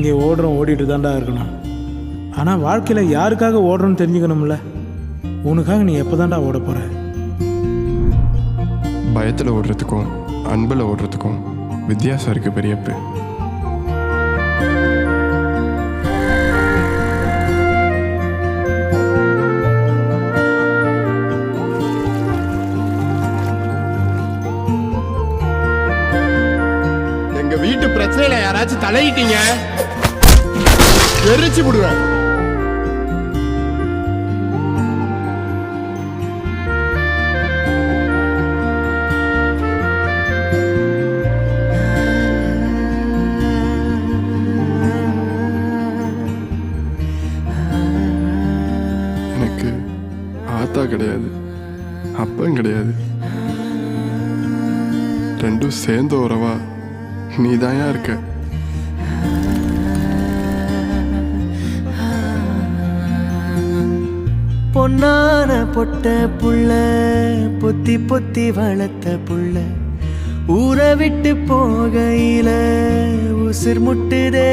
இங்கே ஓடுறோம் ஓடிட்டு தான்டா இருக்கணும். ஆனால் வாழ்க்கையில் யாருக்காக ஓடுறோன்னு தெரிஞ்சுக்கணும்ல? உனக்காக நீ எப்போ தான்டா ஓட போகிற பயத்தில் ஓடுறதுக்கும் அன்பில் ஓடுறதுக்கும் வித்தியாசம் இருக்குது பெரியப்பு. எங்க வீட்டு பிரச்சனையில யாராச்சும் தலையிட்டீங்க? எரிச்சு விடுவேன் எனக்கு ஆத்தா கிடையாது அப்பன் கிடையாது. ரெண்டும் சேர்ந்த உறவா நீ இருக்க? பொன்னான பொட்ட புள்ள பொத்தி பொத்தி வளர்த்த புள்ள. ஊற விட்டு போகையில உசிர் முட்டுதே.